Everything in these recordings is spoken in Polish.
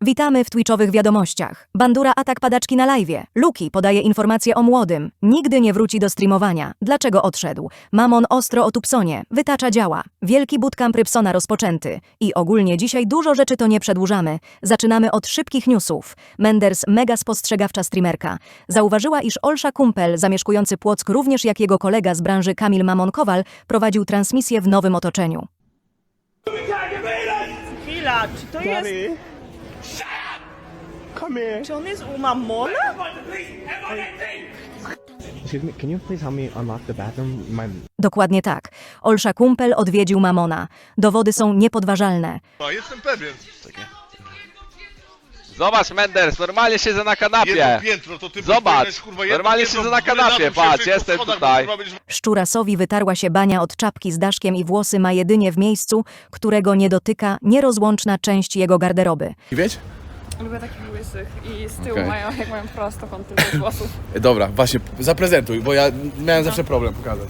Witamy w Twitchowych wiadomościach. Bandura atak padaczki na live'ie. Luki podaje informacje o młodym. Nigdy nie wróci do streamowania. Dlaczego odszedł? Mamon ostro o Tupsonie. Wytacza działa. Wielki bootcamp Rybsona rozpoczęty. I ogólnie dzisiaj dużo rzeczy to nie przedłużamy. Zaczynamy od szybkich newsów. Menders mega spostrzegawcza streamerka. Zauważyła, iż Olsza Kumpel, zamieszkujący Płock również jak jego kolega z branży Kamil Mamon-Kowal, prowadził transmisję w nowym otoczeniu. Chwila, czy to jest... Come here. Czy on jest u Mamona? Excuse me, can you please help me unlock the bathroom? My Dokładnie tak. Olsza Kumpel odwiedził Mamona. Dowody są niepodważalne. No, jestem pewien. Zobacz, Menders, normalnie siedzę na Jedno kanapie. piętro, to ty Zobacz, powinieneś, kurwa, jedno normalnie piętro siedzę na w górę, kanapie, dół, patrz, po jestem schodach, tutaj. kurwa, będziesz- Szczurasowi wytarła się bania od czapki z daszkiem i włosy ma jedynie w miejscu, którego nie dotyka nierozłączna część jego garderoby. Wieć? Lubię takich łysych i z tyłu Okej. mają, jak mają prostokąty bez włosów. Dobra, właśnie, zaprezentuj, bo ja miałem zawsze problem pokazać.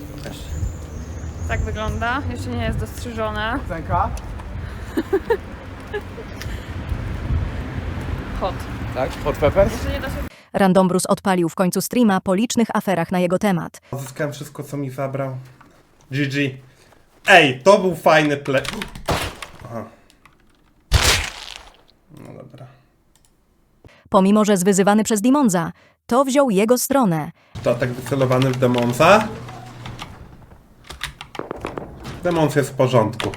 Tak wygląda. Jeszcze nie jest dostrzyżone. Cenka? Hot. Tak? Hot peppers? Jeszcze nie da się Randombrus odpalił w końcu streama po licznych aferach na jego temat. Zyskałem wszystko, co mi zabrał. GG. Ej, to był fajny play. Aha. No dobra. Pomimo, że zwyzywany przez Dimonza, to wziął jego stronę. To atak wycelowany w Demonsa. Demons jest w porządku.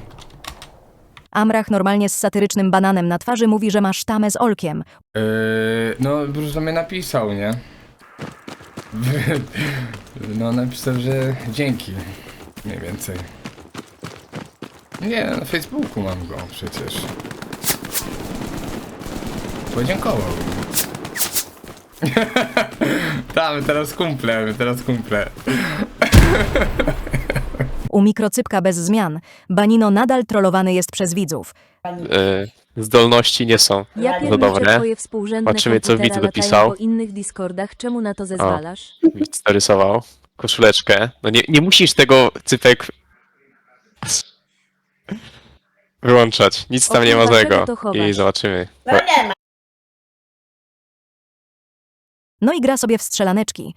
Amrach normalnie z satyrycznym bananem na twarzy mówi, że ma sztamę z Olkiem. Yy, no, Bruce mnie napisał, nie? No, napisał, że dzięki. Mniej więcej. Nie, na Facebooku mam go przecież. Podziękował. My teraz kumple, teraz kumple. U mikrocypka bez zmian, Banino nadal trollowany jest przez widzów. y, zdolności nie są. Ja No pierniczę dobre. twoje współrzędne Zobaczymy, co komputera widz latają dopisał. po innych Discordach, czemu na to zezwalasz? Widz narysował koszuleczkę. No nie, nie musisz tego cypek wyłączać. Nic tam O nie ma złego. to chowasz? I zobaczymy. No i gra sobie w strzelaneczki.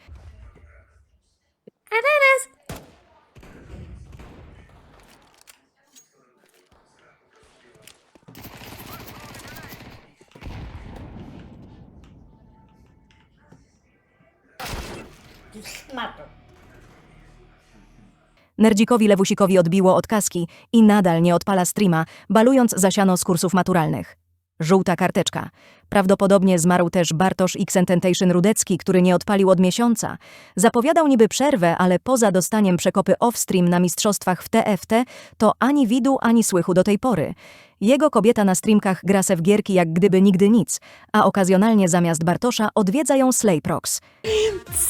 Nerdzikowi Lewusikowi odbiło od kaski i nadal nie odpala streama, balując zasiano z kursów maturalnych. Żółta karteczka. Prawdopodobnie zmarł też Bartosz Xententation Rudecki, który nie odpalił od miesiąca. Zapowiadał niby przerwę, ale poza dostaniem przekopy off-stream na mistrzostwach w TFT, to ani widu, ani słychu do tej pory. Jego kobieta na streamkach gra se w gierki jak gdyby nigdy nic, a okazjonalnie zamiast Bartosza odwiedza ją Slayprox.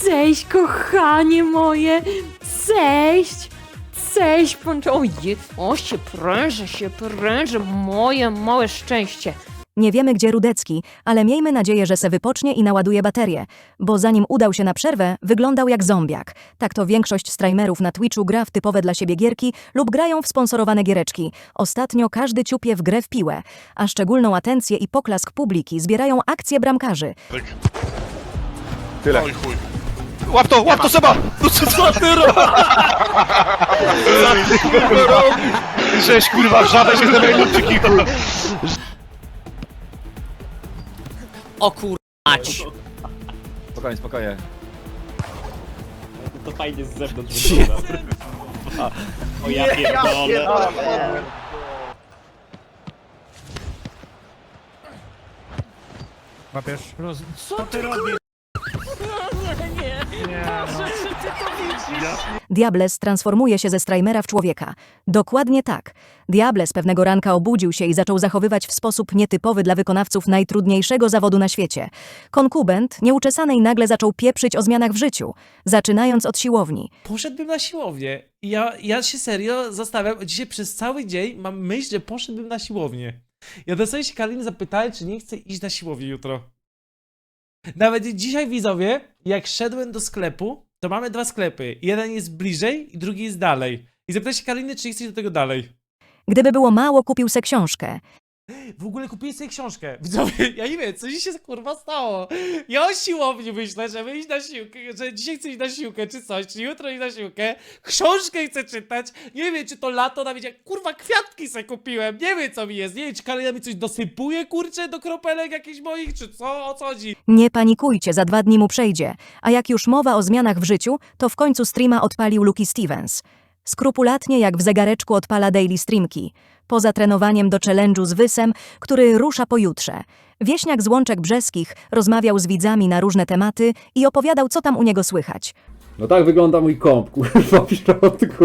Cześć, kochanie moje! Cześć! Cześć. Ojej, o się prężę, się moje małe szczęście. Nie wiemy, gdzie Rudecki, ale miejmy nadzieję, że se wypocznie i naładuje baterię, bo zanim udał się na przerwę, wyglądał jak zombiak. Tak to większość streamerów na Twitchu gra w typowe dla siebie gierki lub grają w sponsorowane giereczki. Ostatnio każdy ciupie w grę w piłę, a szczególną atencję i poklask publiki zbierają akcje bramkarzy. Oj chuj. Łap to, łap to Seba! No co, co ty Żeś kurwa, żadę się zamienił ludczyki. O kurwać. Spokojnie, spokojnie. To fajnie z zewnątrz wygląda. O ja pierdolę. Co ty robisz? Diables transformuje się ze streamera w człowieka. Dokładnie tak. Diables pewnego ranka obudził się i zaczął zachowywać w sposób nietypowy dla wykonawców najtrudniejszego zawodu na świecie. Konkubent, nieuczesany i nagle zaczął pieprzyć o zmianach w życiu, zaczynając od siłowni. Poszedłbym na siłownię. Ja, ja się serio zastanawiam, dzisiaj przez cały dzień mam myśl, że poszedłbym na siłownię. Ja dosłownie się Karoliny zapytałem, czy nie chcę iść na siłownię jutro. Nawet dzisiaj widzowie, jak szedłem do sklepu, to mamy dwa sklepy. Jeden jest bliżej i drugi jest dalej. I zapytałem się Karoliny, czy iść do tego dalej. Gdyby było mało, kupił se książkę. W ogóle kupiłem sobie książkę. Widzowie, ja nie wiem, co ci się kurwa stało. Ja o siłowni myślę, że iść na siłkę, że dzisiaj chcę iść na siłkę, czy coś, czy jutro iść na siłkę. Książkę chcę czytać. Nie wiem, czy to lato na wiecie, kurwa, kwiatki se kupiłem. Nie wiem, co mi jest. Nie wiem, czy Karolina mi coś dosypuje, kurczę, do kropelek jakichś moich, czy co, o co chodzi. Nie panikujcie, za dwa dni mu przejdzie. A jak już mowa o zmianach w życiu, to w końcu streama odpalił Luki Stevens. Skrupulatnie jak w zegareczku odpala daily streamki. Poza trenowaniem do challenge'u z Wysem, który rusza pojutrze. Wieśniak z Łączek Brzeskich rozmawiał z widzami na różne tematy i opowiadał, co tam u niego słychać. No tak wygląda mój komp, kurwa, w środku.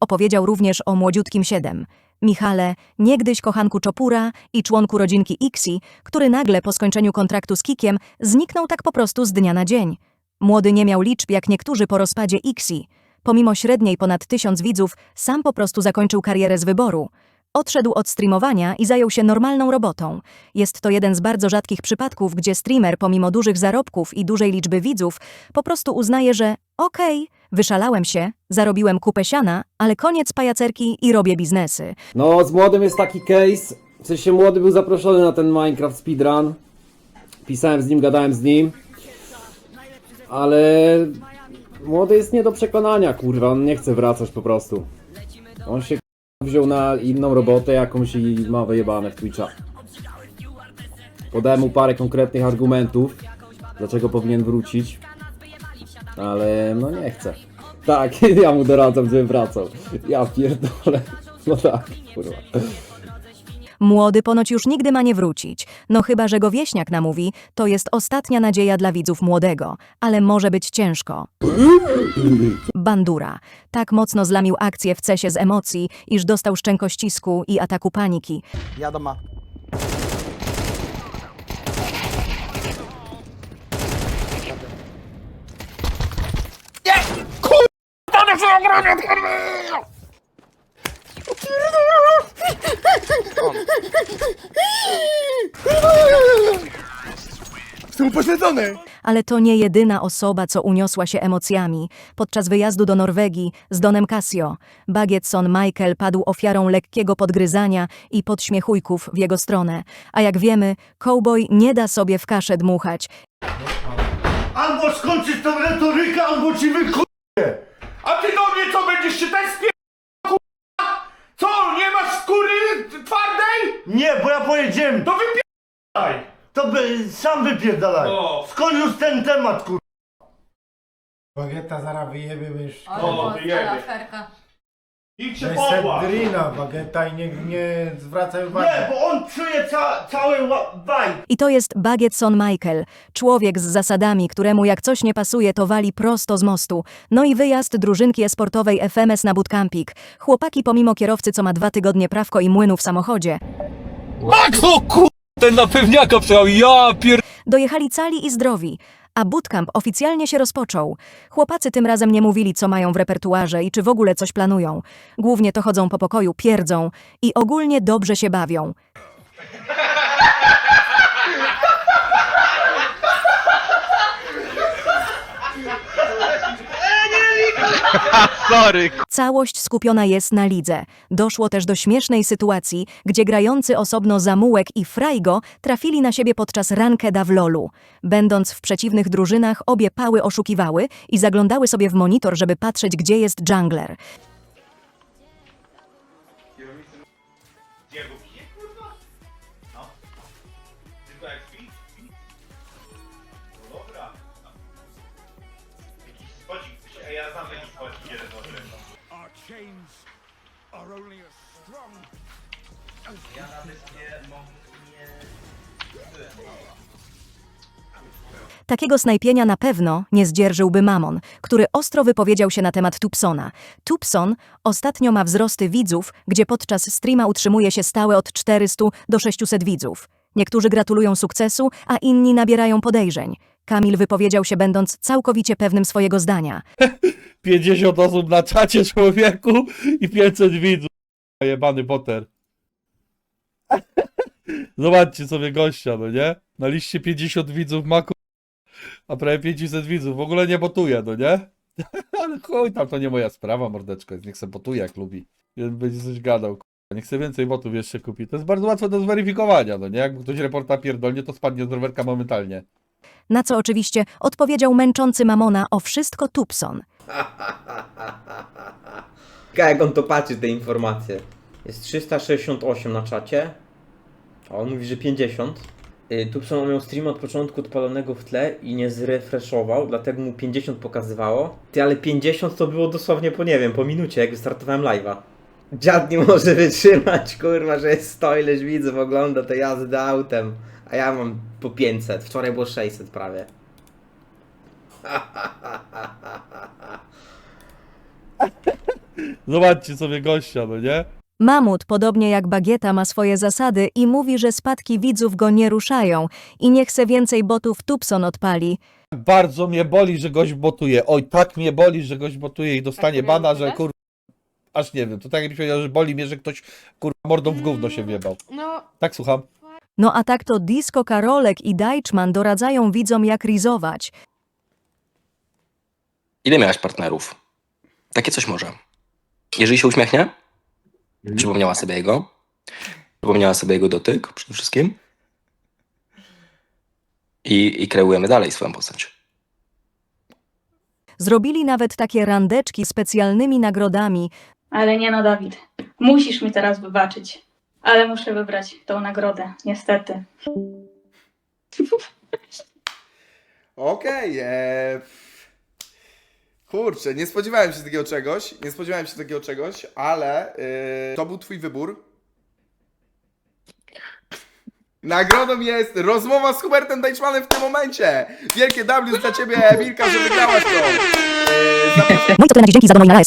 Opowiedział również o młodziutkim Siedem. Michale, niegdyś kochanku Czopura i członku rodzinki Ixi, który nagle po skończeniu kontraktu z Kikiem zniknął tak po prostu z dnia na dzień. Młody nie miał liczb jak niektórzy po rozpadzie Ixi. Pomimo średniej ponad tysiąc widzów, sam po prostu zakończył karierę z wyboru. Odszedł od streamowania i zajął się normalną robotą. Jest to jeden z bardzo rzadkich przypadków, gdzie streamer pomimo dużych zarobków i dużej liczby widzów po prostu uznaje, że okej, wyszalałem się, zarobiłem kupę siana, ale koniec pajacerki i robię biznesy. No, z młodym jest taki case. W sensie młody był zaproszony na ten Minecraft speedrun. Pisałem z nim, gadałem z nim. Ale młody jest nie do przekonania, kurwa. On nie chce wracać po prostu. On się wziął na inną robotę jakąś i ma wyjebane w Twitcha. Podałem mu parę konkretnych argumentów, dlaczego powinien wrócić. Ale no nie chce. Tak, ja mu doradzam, żeby wracał. Ja pierdolę. No tak, kurwa. Młody ponoć już nigdy ma nie wrócić. No chyba, że go wieśniak namówi, to jest ostatnia nadzieja dla widzów młodego, ale może być ciężko. Bandura. Tak mocno zlamił akcję w cesie z emocji, iż dostał szczękościsku i ataku paniki. Jestem upośledzony! Ale to nie jedyna osoba, co uniosła się emocjami. Podczas wyjazdu do Norwegii z Donem Casio, Bagietson Michael padł ofiarą lekkiego podgryzania i podśmiechujków w jego stronę. A jak wiemy, cowboy nie da sobie w kaszę dmuchać Albo skończysz tą retorykę, albo ci wykuję! A ty do mnie co będziesz się też skóry twardej? Nie, bo ja powiedziałem... To wypierdalaj! To by, sam wypierdalaj! Skąd już ten temat, kur... Bagieta zaraz wyjebie, już. O, wyjebie. Idź się To popłacz! jest drina, bagieta i nie, nie zwracaj uwagi. Nie, bo on czuje ca cały vibe! I to jest Bagietson Michael, człowiek z zasadami, któremu jak coś nie pasuje, to wali prosto z mostu. No i wyjazd drużynki esportowej FMS na bootcampik. Chłopaki pomimo kierowcy, co ma dwa tygodnie prawko i młynu w samochodzie, Maxo, ku... Ten na pewniaka przejechał, ja pier... dojechali cali i zdrowi. A bootcamp oficjalnie się rozpoczął. Chłopacy tym razem nie mówili, co mają w repertuarze i czy w ogóle coś planują. Głównie to chodzą po pokoju, pierdzą i ogólnie dobrze się bawią. Sorry, Całość skupiona jest na lidze. Doszło też do śmiesznej sytuacji, gdzie grający osobno Zamułek i Frajgo trafili na siebie podczas rankeda w lolu. Będąc w przeciwnych drużynach, obie pały oszukiwały i zaglądały sobie w monitor, żeby patrzeć, gdzie jest jungler. Ja nawet nie mogę nie... Takiego snajpienia na pewno nie zdzierżyłby Mamon, który ostro wypowiedział się na temat Tupsona. Tupson ostatnio ma wzrosty widzów, gdzie podczas streama utrzymuje się stałe od 400 do 600 widzów. Niektórzy gratulują sukcesu, a inni nabierają podejrzeń. Kamil wypowiedział się będąc całkowicie pewnym swojego zdania. 50 osób na czacie człowieku i 500 widzów. Jebany Potter. Zobaczcie sobie gościa, no nie? Na liście 50 widzów ma ku- a prawie 500 widzów. W ogóle nie botuje, no nie? Ale chuj, tam to nie moja sprawa, mordeczko. Niech se botuje jak lubi. Będzie coś gadał. Nie chcę więcej botów jeszcze kupić. To jest bardzo łatwe do zweryfikowania, no nie? Jak ktoś reporta pierdolnie, to spadnie z rowerka momentalnie. Na co oczywiście odpowiedział męczący Mamona o wszystko Tupson. Jak on to patrzy, te informacje. Jest 368 na czacie. A on mówi, że 50. Yy, Tupson miał stream od początku odpalonego w tle i nie zrefreshował, dlatego mu 50 pokazywało. Ty, ale 50 to było dosłownie po, nie wiem, po minucie, jak wystartowałem live'a. Dziad nie może wytrzymać, kurwa, że jest 100 ileś widzów ogląda te jazdy autem. A ja mam po 500, wczoraj było 600 prawie. Zobaczcie sobie gościa, no nie? Mamut, podobnie jak Bagieta, ma swoje zasady i mówi, że spadki widzów go nie ruszają i nie chce więcej botów Tupson odpali. Bardzo mnie boli, że gość botuje. Oj, tak mnie boli, że gość botuje i dostanie Tak bana, że kur... Aż nie wiem, to tak jakbyś powiedział, że boli mnie, że ktoś kur... mordą w gówno się wjebał. No, Tak, słucham. No a tak to Disco Karolek i Deichmann doradzają widzom jak rizować. Ile miałaś partnerów? Takie coś może. Jeżeli się uśmiechnie, przypomniała sobie jego, przypomniała sobie jego dotyk przede wszystkim i, i kreujemy dalej swoją postać. Zrobili nawet takie randeczki z specjalnymi nagrodami, ale nie no, Dawid. Musisz mi teraz wybaczyć. Ale muszę wybrać tą nagrodę, niestety. Okej, eee... Kurczę, nie spodziewałem się takiego czegoś, nie spodziewałem się takiego czegoś, ale yy, to był twój wybór. Nagrodą jest rozmowa z Hubertem Deichmannem w tym momencie. Wielkie W dla ciebie, Wilka, że wygrałaś to. Yy, zapraszam- No i co tyle na dziś, dzięki za dono i na.